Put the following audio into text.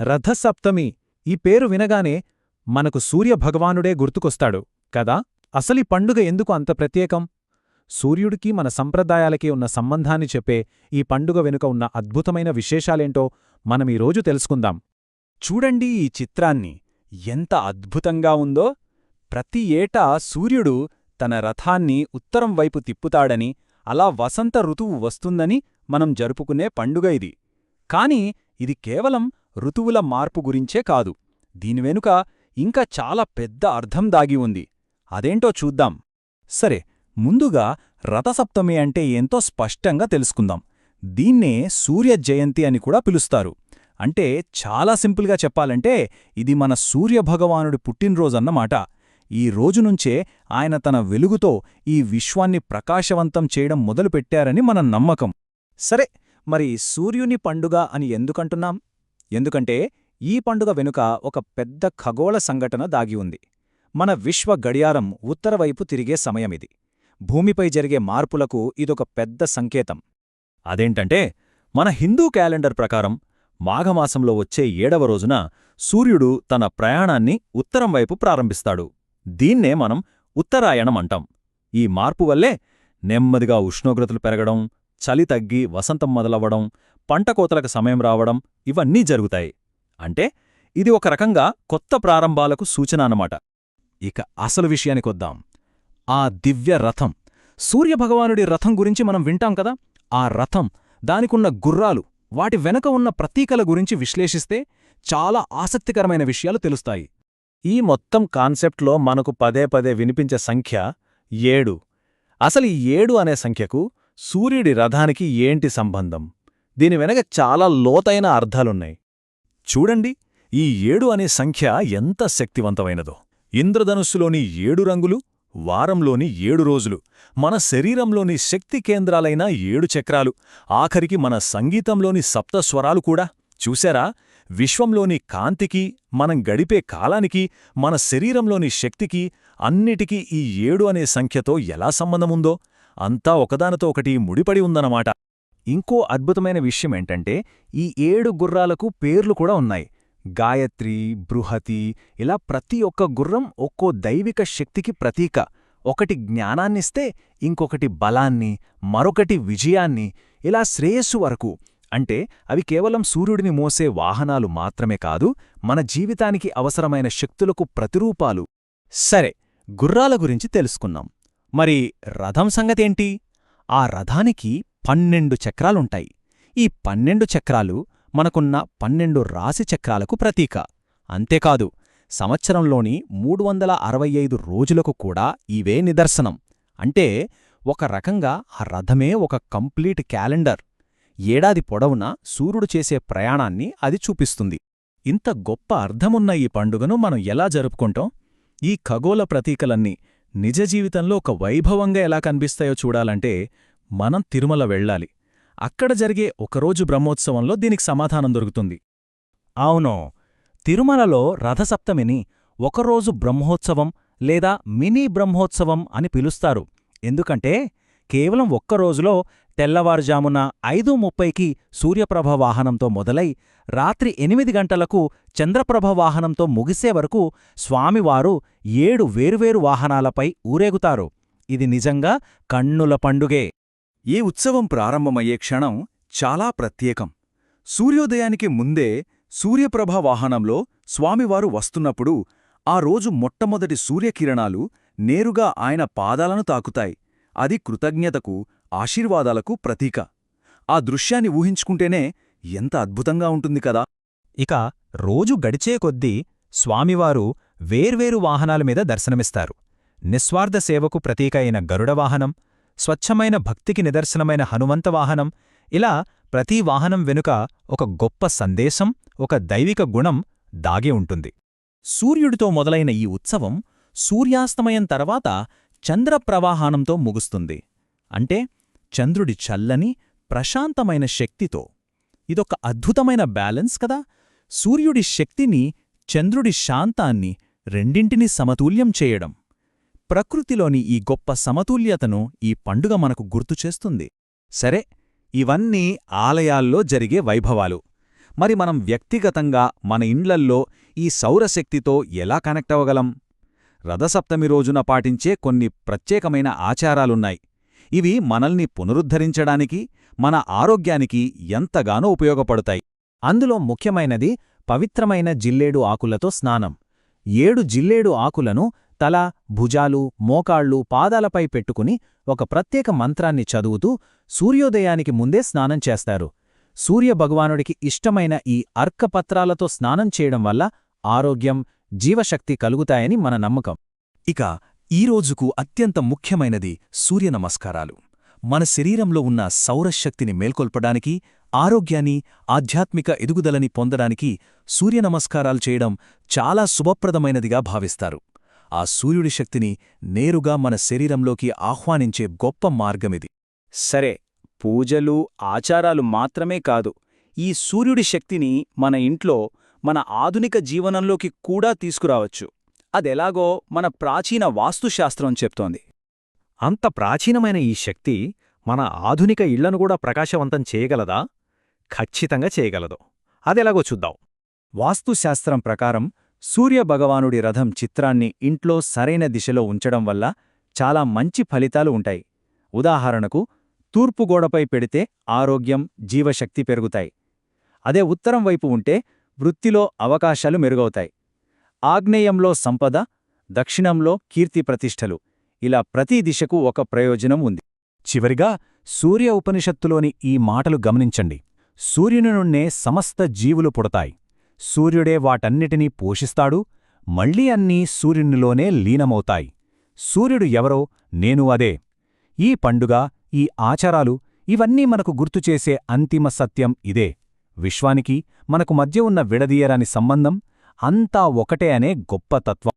రథసప్తమి ఈ పేరు వినగానే మనకు సూర్యభగవానుడే గుర్తుకొస్తాడు కదా? అసలి పండుగ ఎందుకు అంత ప్రత్యేకం? సూర్యుడికి మన సంప్రదాయాలకి ఉన్న సంబంధాన్ని చెప్పే ఈ పండుగ వెనుక ఉన్న అద్భుతమైన విశేషాలేంటో మనమీరోజు తెలుసుకుందాం. చూడండి ఈ చిత్రాన్ని. ఎంత అద్భుతంగా ఉందో! ప్రతి ఏటా సూర్యుడు తన రథాన్ని ఉత్తరం వైపు తిప్పుతాడని అలా వసంత ఋతువు వస్తుందని మనం జరుపుకునే పండుగ ఇది. కాని ఇది కేవలం ఋతువుల మార్పు గురించే కాదు. దీని వెనుక ఇంకా చాలా పెద్ద అర్థం దాగి ఉంది. అదేంటో చూద్దాం. సరే ముందుగా రథసప్తమి అంటే ఎంతో స్పష్టంగా తెలుసుకుందాం. దీన్నే సూర్య జయంతి అని కూడా పిలుస్తారు. అంటే చాలా సింపుల్గా చెప్పాలంటే ఇది మన సూర్యభగవానుడి పుట్టినరోజన్నమాట. ఈ రోజునుంచే ఆయన తన వెలుగుతో ఈ విశ్వాన్ని ప్రకాశవంతం చేయడం మొదలుపెట్టారని మన నమ్మకం. సరే మరి సూర్యుని పండుగ అని ఎందుకంటున్నాం? ఎందుకంటే ఈ పండుగ వెనుక ఒక పెద్ద ఖగోళ సంఘటన దాగి ఉంది. మన విశ్వ గడియారం ఉత్తరవైపు తిరిగే సమయమిది. భూమిపై జరిగే మార్పులకు ఇదొక పెద్ద సంకేతం. అదేంటంటే మన హిందూ క్యాలెండర్ ప్రకారం మాఘమాసంలో వచ్చే ఏడవ రోజున సూర్యుడు తన ప్రయాణాన్ని ఉత్తరం వైపు ప్రారంభిస్తాడు. దీన్నే మనం ఉత్తరాయణం అంటాం. ఈ మార్పు వల్లే నెమ్మదిగా ఉష్ణోగ్రతలు పెరగడం చలి తగ్గి వసంతం మొదలవ్వడం పంటకోతలకు సమయం రావడం ఇవన్నీ జరుగుతాయి. అంటే ఇది ఒక రకంగా కొత్త ప్రారంభాలకు సూచన అన్నమాట. ఇక అసలు విషయానికొద్దాం ఆ దివ్య రథం. సూర్యభగవానుడి రథం గురించి మనం వింటాం కదా? ఆ రథం దానికున్న గుర్రాలు వాటి వెనక ఉన్న ప్రతీకల గురించి విశ్లేషిస్తే చాలా ఆసక్తికరమైన విషయాలు తెలుస్తాయి. ఈ మొత్తం కాన్సెప్ట్లో మనకు పదే పదే వినిపించే సంఖ్య ఏడు. అసలు ఈ ఏడు అనే సంఖ్యకు సూర్యుడి రథానికి ఏంటి సంబంధం? దీని వెనక చాలా లోతైన అర్థాలున్నాయి. చూడండి ఈ ఏడు అనే సంఖ్య ఎంత శక్తివంతమైనదో. ఇంద్రధనుస్సులోని ఏడు రంగులు వారంలోని ఏడు రోజులు మన శరీరంలోని శక్తి కేంద్రాలైన ఏడు చక్రాలు ఆఖరికి మన సంగీతంలోని సప్తస్వరాలు కూడా. చూశారా? విశ్వంలోని కాంతికి మనం గడిపే కాలానికి మన శరీరంలోని శక్తికి అన్నిటికీ ఈ ఏడు అనే సంఖ్యతో ఎలా సంబంధముందో? అంతా ఒకదానితో ఒకటి ముడిపడి ఉందన్నమాట. ఇంకో అద్భుతమైన విషయమేంటంటే ఈ ఏడు గుర్రాలకు పేర్లు కూడా ఉన్నాయి. గాయత్రి బృహతి ఇలా ప్రతి ఒక్క గుర్రం ఒక్కో దైవిక శక్తికి ప్రతీక. ఒకటి జ్ఞానాన్నిస్తే ఇంకొకటి బలాన్ని మరొకటి విజయాన్ని ఇలా శ్రేయస్సు వరకు. అంటే అవి కేవలం సూర్యుడిని మోసే వాహనాలు మాత్రమే కాదు మన జీవితానికి అవసరమైన శక్తులకు ప్రతిరూపాలు. సరే గుర్రాల గురించి తెలుసుకున్నాం మరి రథం సంగతేంటి? ఆ రథానికి పన్నెండు చక్రాలుంటాయి. ఈ పన్నెండు చక్రాలు మనకున్న పన్నెండు రాశి చక్రాలకు ప్రతీక. అంతేకాదు సంవత్సరంలోని మూడు వందల అరవై ఐదు రోజులకు కూడా ఇవే నిదర్శనం. అంటే ఒక రకంగా ఆ రథమే ఒక కంప్లీట్ క్యాలెండర్. ఏడాది పొడవునా సూర్యుడు చేసే ప్రయాణాన్ని అది చూపిస్తుంది. ఇంత గొప్ప అర్థమున్న ఈ పండుగను మనం ఎలా జరుపుకుంటాం? ఈ ఖగోళ ప్రతీకలన్నీ నిజ జీవితంలో ఒక వైభవంగా ఎలా కనిపిస్తాయో చూడాలంటే మనం తిరుమల వెళ్ళాలి. అక్కడ జరిగే ఒకరోజు బ్రహ్మోత్సవంలో దీనికి సమాధానం దొరుకుతుంది. అవునో. తిరుమలలో రథసప్తమిని ఒకరోజు బ్రహ్మోత్సవం లేదా మినీ బ్రహ్మోత్సవం అని పిలుస్తారు. ఎందుకంటే కేవలం ఒక్కరోజులో తెల్లవారుజామున ఐదు ముప్పైకి సూర్యప్రభ వాహనంతో మొదలై రాత్రి ఎనిమిది గంటలకు చంద్రప్రభ వాహనంతో ముగిసే వరకు స్వామివారు ఏడు వేరువేరు వాహనాలపై ఊరేగుతారు. ఇది నిజంగా కన్నుల పండుగే. ఈ ఉత్సవం ప్రారంభమయ్యే క్షణం చాలా ప్రత్యేకం. సూర్యోదయానికి ముందే సూర్యప్రభ వాహనంలో స్వామివారు వస్తున్నప్పుడు ఆ రోజు మొట్టమొదటి సూర్యకిరణాలు నేరుగా ఆయన పాదాలను తాకుతాయి. అది కృతజ్ఞతకు ఆశీర్వాదాలకు ప్రతీక. ఆ దృశ్యాన్ని ఊహించుకుంటేనే ఎంత అద్భుతంగా ఉంటుంది కదా! ఇక రోజు గడిచే కొద్దీ స్వామివారు వేర్వేరు వాహనాల మీద దర్శనమిస్తారు. నిస్వార్థ సేవకు ప్రతీక అయిన గరుడవాహనం స్వచ్ఛమైన భక్తికి నిదర్శనమైన హనుమంత వాహనం. ఇలా ప్రతి వాహనం వెనుక ఒక గొప్ప సందేశం ఒక దైవిక గుణం దాగి ఉంటుంది. సూర్యుడితో మొదలైన ఈ ఉత్సవం సూర్యాస్తమయం తర్వాత చంద్రప్రవాహానంతో ముగుస్తుంది. అంటే చంద్రుడి చల్లని ప్రశాంతమైన శక్తితో. ఇదొక అద్భుతమైన బ్యాలెన్స్ కదా! సూర్యుడి శక్తిని చంద్రుడి శాంతాన్ని రెండింటినీ సమతుల్యం చేయడం. ప్రకృతిలోని ఈ గొప్ప సమతుల్యతను ఈ పండుగ మనకు గుర్తుచేస్తుంది సరే ఇవన్నీ ఆలయాల్లో జరిగే వైభవాలు. మరి మనం వ్యక్తిగతంగా మన ఇండ్లల్లో ఈ సౌరశక్తితో ఎలా కనెక్ట్ అవ్వగలం? రథసప్తమి రోజున పాటించే కొన్ని ప్రత్యేకమైన ఆచారాలున్నాయి. ఇవి మనల్ని పునరుద్ధరించడానికి మన ఆరోగ్యానికి ఎంతగానో ఉపయోగపడతాయి. అందులో ముఖ్యమైనది పవిత్రమైన జిల్లేడు ఆకులతో స్నానం. ఏడు జిల్లేడు ఆకులను తల భుజాలు మోకాళ్ళు పాదాలపై పెట్టుకుని ఒక ప్రత్యేక మంత్రాన్ని చదువుతూ సూర్యోదయానికి ముందే స్నానం చేస్తారు. సూర్యభగవానుడికి ఇష్టమైన ఈ అర్కపత్రాలతో స్నానం చేయడం వల్ల ఆరోగ్యం జీవశక్తి కలుగుతాయని మన నమ్మకం. ఇక ఈ రోజుకు అత్యంత ముఖ్యమైనది సూర్య నమస్కారాలు. మన శరీరంలో ఉన్న సౌరశక్తిని మేల్కొల్పడానికి ఆరోగ్యాన్ని ఆధ్యాత్మిక ఎదుగుదలని పొందడానికి సూర్య నమస్కారాలు చేయడం చాలా శుభప్రదమైనదిగా భావిస్తారు. ఆ సూర్యుడి శక్తిని నేరుగా మన శరీరంలోకి ఆహ్వానించే గొప్ప మార్గమిది. సరే పూజలు ఆచారాలు మాత్రమే కాదు ఈ సూర్యుడి శక్తిని మన ఇంట్లో మన ఆధునిక జీవనంలోకి కూడా తీసుకురావచ్చు. అదెలాగో మన ప్రాచీన వాస్తుశాస్త్రం చెప్తోంది. అంత ప్రాచీనమైన ఈ శక్తి మన ఆధునిక ఇళ్ళను కూడా ప్రకాశవంతం చేయగలదా? ఖచ్చితంగా చేయగలదు. అదెలాగో చూద్దాం. వాస్తుశాస్త్రం ప్రకారం సూర్యభగవానుడి రథం చిత్రాన్ని ఇంట్లో సరైన దిశలో ఉంచడం వల్ల చాలా మంచి ఫలితాలు ఉంటాయి. ఉదాహరణకు తూర్పు గోడపై పెడితే ఆరోగ్యం జీవశక్తి పెరుగుతాయి. అదే ఉత్తరం వైపు ఉంటే వృత్తిలో అవకాశాలు మెరుగవుతాయి. ఆగ్నేయంలో సంపద దక్షిణంలో కీర్తి ప్రతిష్టలు. ఇలా ప్రతి దిశకు ఒక ప్రయోజనం ఉంది. చివరిగా సూర్య ఉపనిషత్తులోని ఈ మాటలు గమనించండి. సూర్యుని నుండే సమస్త జీవులు పుడతాయి. సూర్యుడే వాటన్నిటినీ పోషిస్తాడు మళ్ళీ అన్నీ సూర్యునిలోనే లీనమవుతాయి. సూర్యుడు ఎవరో నేను అదే. ఈ పండుగ ఈ ఆచారాలు ఇవన్నీ మనకు గుర్తుచేసే అంతిమ సత్యం ఇదే. విశ్వానికి మనకు మధ్య ఉన్న విడదీయరాని సంబంధం అంతా ఒకటే అనే గొప్ప తత్వం.